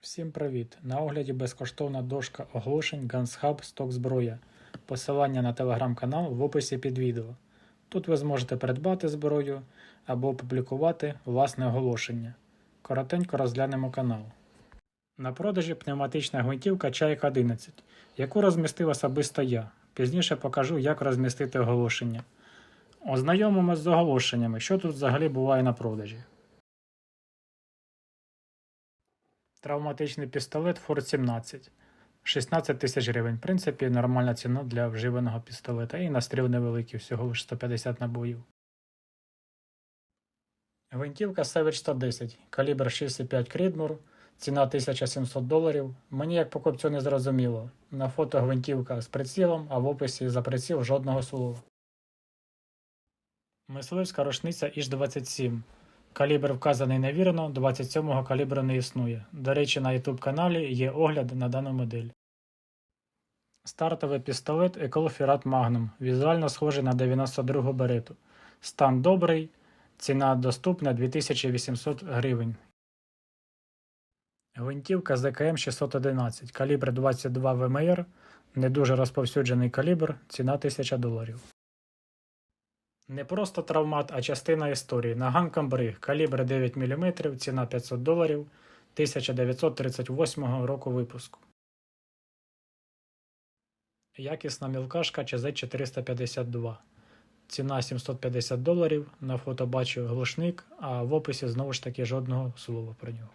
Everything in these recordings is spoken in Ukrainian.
Всім привіт! На огляді безкоштовна дошка оголошень GunsHub Сток зброя. Посилання на телеграм-канал в описі під відео. Тут ви зможете придбати зброю або опублікувати власне оголошення. Коротенько розглянемо канал. На продажі пневматична гвинтівка Чайка 11, яку розмістив особисто я. Пізніше покажу, як розмістити оголошення. Ознайомимось з оголошеннями, що тут взагалі буває на продажі. Травматичний пістолет Ford 17. 16 тисяч гривень. В принципі, нормальна ціна для вживаного пістолета. І настріл невеликий, всього лише 150 набоїв. Гвинтівка Savage 110, калібр 6,5 Creedmoor, ціна 1700 доларів. Мені як покупцю не зрозуміло. На фото гвинтівка з прицілом, а в описі за приціл жодного слова. Мисливська рушниця Іж-27. Калібр вказаний невірно, 27-го калібру не існує. До речі, на YouTube каналі є огляд на дану модель. Стартовий пістолет Firat Magnum. Візуально схожий на 92-го берету. Стан добрий, ціна доступна 2800 гривень. Гвинтівка ЗКМ 611, калібр 22 ВМР, не дуже розповсюджений калібр, ціна 1000 доларів. Не просто травмат, а частина історії. Наган Камбриг, калібр 9 мм, ціна 500 доларів, 1938 року випуску. Якісна мілкашка ЧЗ-452. Ціна 750 доларів. На фото бачу глушник, а в описі знову ж таки жодного слова про нього.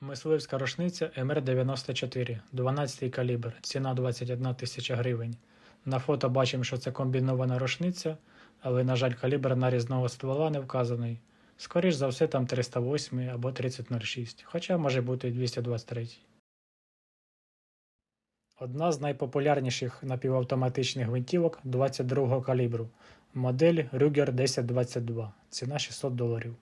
Мисливська рушниця МР-94, 12 калібр, ціна 21 тисяча гривень. На фото бачимо, що це комбінована рушниця, але, на жаль, калібр нарізного ствола не вказаний. Скоріш за все, там 308 або 3006, хоча може бути і 223. Одна з найпопулярніших напівавтоматичних гвинтівок 22 калібру. Модель Ruger 1022. Ціна 600 доларів.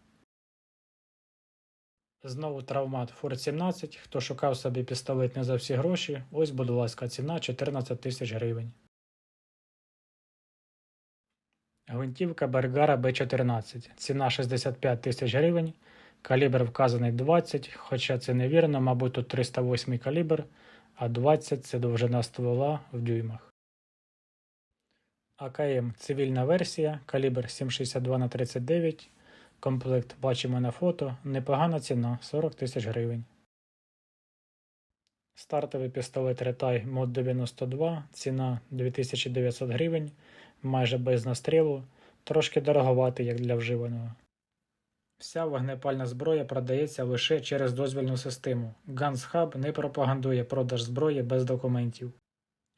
Знову травмат Ford 17. Хто шукав собі пістолет не за всі гроші, ось, будь ласка, ціна 14 тисяч гривень. Гвинтівка Бергара Б14. Ціна 65 тисяч гривень. Калібр вказаний 20, хоча це невірно, мабуть, тут 308 калібр, а 20 це довжина ствола в дюймах. АКМ цивільна версія, калібр 7,62 на 39 Комплект бачимо на фото. Непогана ціна 40 тисяч гривень. Стартовий пістолет Ретай Мод 92, ціна 2900 гривень, майже без настрілу, трошки дороговатий, як для вживаного. Вся вогнепальна зброя продається лише через дозвільну систему. Guns Hub не пропагандує продаж зброї без документів.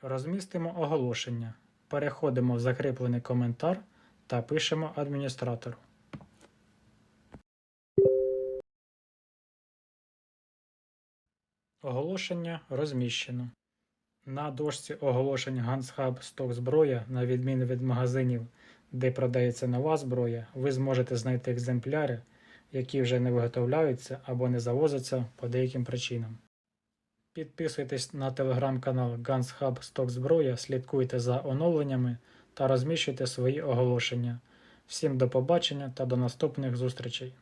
Розмістимо оголошення. Переходимо в закріплений коментар та пишемо адміністратору. Оголошення розміщено. На дошці оголошень GunsHub сток зброя, на відміну від магазинів, де продається нова зброя, ви зможете знайти екземпляри, які вже не виготовляються або не завозяться по деяким причинам. Підписуйтесь на телеграм-канал GunsHub Сток Зброя, слідкуйте за оновленнями та розміщуйте свої оголошення. Всім до побачення та до наступних зустрічей!